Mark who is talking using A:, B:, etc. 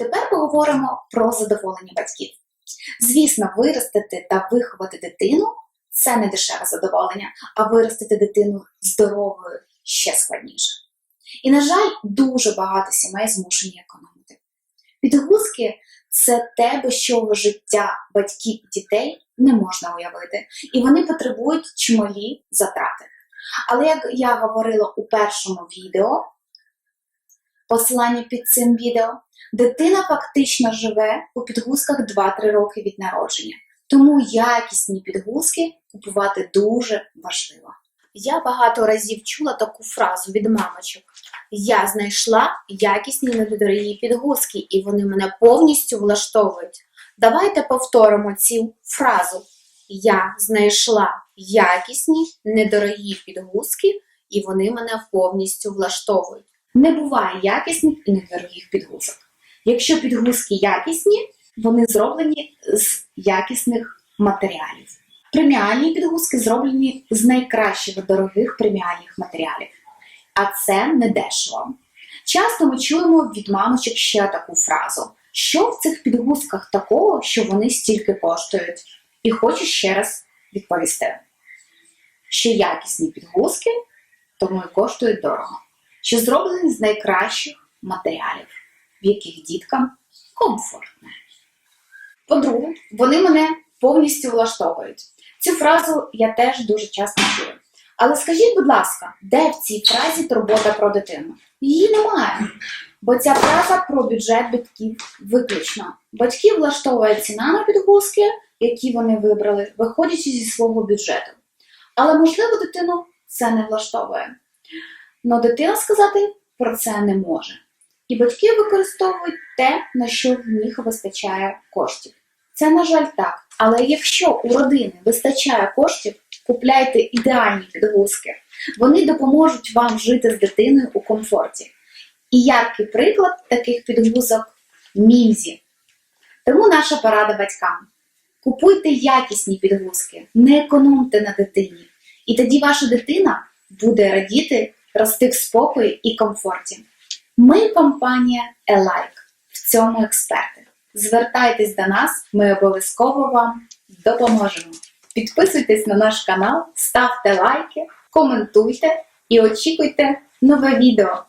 A: Тепер поговоримо про задоволення батьків. Звісно, виростити та виховати дитину це не дешеве задоволення, а виростити дитину здоровою ще складніше. І, на жаль, дуже багато сімей змушені економити. Підгузки це те, без чого життя батьків і дітей не можна уявити, і вони потребують чималі затрати. Але як я говорила у першому відео, посилання під цим відео, дитина фактично живе у підгузках 2-3 роки від народження. Тому якісні підгузки купувати дуже важливо. Я багато разів чула таку фразу від мамочок: Я знайшла якісні недорогі підгузки, і вони мене повністю влаштовують. Давайте повторимо цю фразу. Я знайшла якісні недорогі підгузки, і вони мене повністю влаштовують. Не буває якісних і недорогих підгузок. Якщо підгузки якісні, вони зроблені з якісних матеріалів. Преміальні підгузки зроблені з найкращих дорогих преміальних матеріалів, а це не дешево. Часто ми чуємо від мамочок ще таку фразу: що в цих підгузках такого, що вони стільки коштують? І хочу ще раз відповісти, що якісні підгузки тому і коштують дорого, що зроблені з найкращих матеріалів, в яких діткам комфортно. По-друге, вони мене повністю влаштовують. Цю фразу я теж дуже часто чую. Але скажіть, будь ласка, де в цій фразі турбота про дитину? Її немає. Бо ця фраза про бюджет батьків виключно. Батьків влаштовує ціна на підгузки, які вони вибрали, виходячи зі свого бюджету. Але, можливо, дитину це не влаштовує. Но дитина сказати про це не може. І батьки використовують те, на що в них вистачає коштів. Це, на жаль, так. Але якщо у родини вистачає коштів, купляйте ідеальні підгузки. Вони допоможуть вам жити з дитиною у комфорті. І яркий приклад таких підгузок мімзі. Тому наша порада батькам: купуйте якісні підгузки, не економте на дитині. І тоді ваша дитина буде радіти, рости в спокої і комфорті. Ми компанія Елайк в цьому експерти. Звертайтесь до нас, ми обов'язково вам допоможемо. Підписуйтесь на наш канал, ставте лайки, коментуйте і очікуйте нове відео.